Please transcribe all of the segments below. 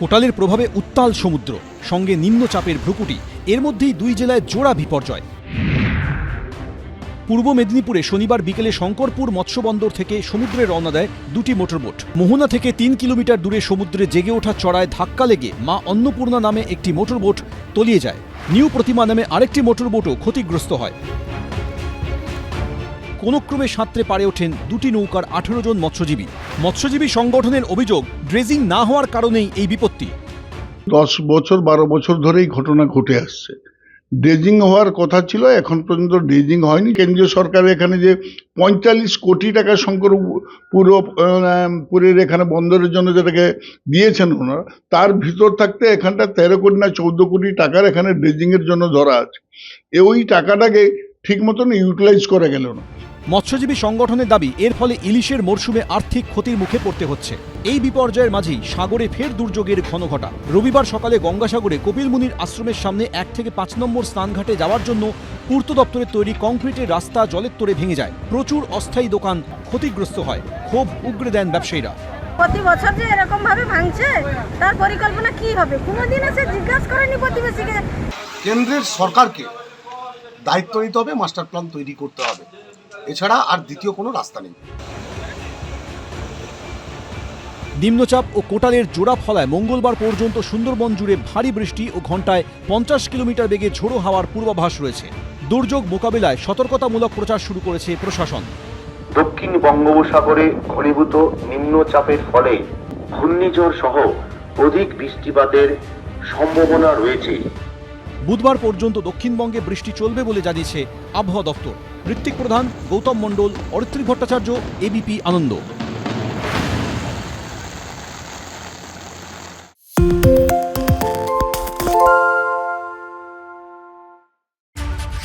কোটালের প্রভাবে উত্তাল সমুদ্র, সঙ্গে নিম্নচাপের ভ্রুকুটি, এর মধ্যেই দুই জেলায় জোড়া বিপর্যয়। পূর্ব মেদিনীপুরে শনিবার বিকেলে শঙ্করপুর মৎস্যবন্দর থেকে সমুদ্রে রওনা দেয় দুটি মোটরবোট। মোহনা থেকে তিন কিলোমিটার দূরে সমুদ্রে জেগে ওঠা চড়ায় ধাক্কা লেগে মা অন্নপূর্ণা নামে একটি মোটরবোট তলিয়ে যায়। নিউ প্রতিমা নামে আরেকটি মোটরবোটও ক্ষতিগ্রস্ত হয়। কোনো ক্রমে সাঁতরে পারে ওঠেন দুটি নৌকার আঠেরো জন মৎস্যজীবী। মৎস্যজীবী সংগঠনের অভিযোগ, ড্রেজিং না হওয়ার কারণেই এই বিপত্তি। দশ বছর, বারো বছর ধরেই ঘটনা ঘটে আসছে। ড্রেজিং হওয়ার কথা ছিল, এখন পর্যন্ত ড্রেজিং হয়নি। কেন্দ্রীয় সরকার এখানে যে পঁয়তাল্লিশ কোটি টাকা শঙ্কর পুরো পুরের এখানে বন্দরের জন্য যেটাকে দিয়েছেন ওনারা, তার ভিতর থাকতে এখানটা তেরো কোটি না চৌদ্দ কোটি টাকার এখানে ড্রেজিংয়ের জন্য ধরা আছে। ওই টাকাটাকে ঠিক মতন ইউটিলাইজ করা গেল না। মৎস্যজীবী সংগঠনের দাবি এর ফলে ইলিশের মরশুমে আর্থিক ক্ষতির মুখে পড়তে হচ্ছে। এই বিপর্যয়ের মাঝেই সাগরে ফের দুর্যোগের ঘন ঘটা। রবিবার সকালে গঙ্গাসাগরে কপিলমুনির আশ্রমের সামনে এক থেকে পাঁচ নম্বর স্নানঘাটে যাওয়ার জন্য পূর্ত দপ্তরের তৈরি কংক্রিটের রাস্তা জলের তোড়ে ভেঙে যায়। প্রচুর অস্থায়ী দোকান ক্ষতিগ্রস্ত হয়। ক্ষোভ উগরে দেন ব্যবসায়ীরা। প্রতি বছর যে এরকম ভাবে ভাঙছে তার পরিকল্পনা কি হবে? কোনোদিন এসে জিজ্ঞাসা করেনি প্রতিবেশীকে? কেন্দ্রের সরকারকে দায়িত্ব নিতে হবে মাস্টার প্ল্যান তৈরি করতে হবে। এছাড়া আর দ্বিতীয় কোনো রাস্তা নেই। নিম্নচাপ ও কোটালের জোড়া ফলায় মঙ্গলবার পর্যন্ত সুন্দরবন জুড়ে ভারী বৃষ্টি ও ঘন্টায় পঞ্চাশ কিলোমিটার বেগে ঝোড়ো হাওয়ার পূর্বাভাস রয়েছে। দুর্যোগ মোকাবিলায় সতর্কতামূলক প্রচার শুরু করেছে প্রশাসন। দক্ষিণ বঙ্গোপসাগরে ঘনীভূত নিম্নচাপের ফলে ঘূর্ণিঝড় সহ অধিক বৃষ্টিপাতের সম্ভাবনা রয়েছে। বুধবার পর্যন্ত দক্ষিণবঙ্গে বৃষ্টি চলবে বলে জানিয়েছে আবহাওয়া দপ্তর। ঋত্বিক প্রধান, গৌতম মণ্ডল, অরিত্রী ভট্টাচার্য এবিপি আনন্দ।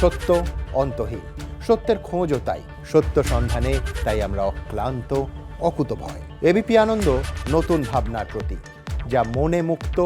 সত্য অন্তহীন। সত্যের খোঁজও তাই। সত্য সন্ধানে তাই আমরা অক্লান্ত, অকুতভয়। এবিপি আনন্দ, নতুন ভাবনার প্রতীক, যা মনে মুক্ত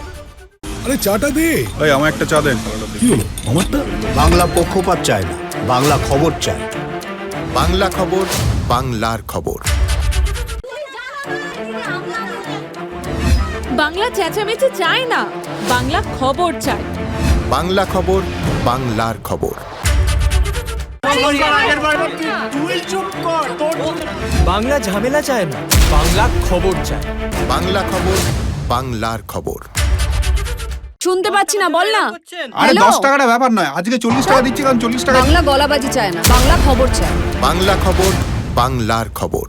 আরে চাটা দে। ভাই আমার একটা চা দেন। কি হলো? আমারটা? বাংলা পক্ষপাত চায় না বাংলা খবর চায়। বাংলা খবর বাংলার খবর। বাংলা চেঁচামেচি চায় না বাংলা খবর চায়। বাংলা খবর বাংলার খবর। বাংলা ঝামেলা চায় না বাংলা খবর চায়। বাংলা খবর বাংলার খবর। শুনতে পাচ্ছি না বল না। আরে? দশ টাকাটা ব্যাপার নয় আজকে চল্লিশ টাকা দিচ্ছি কারণ চল্লিশ টাকা বাংলা গলাবাজি চায় না বাংলা খবর চায় বাংলা খবর বাংলার খবর।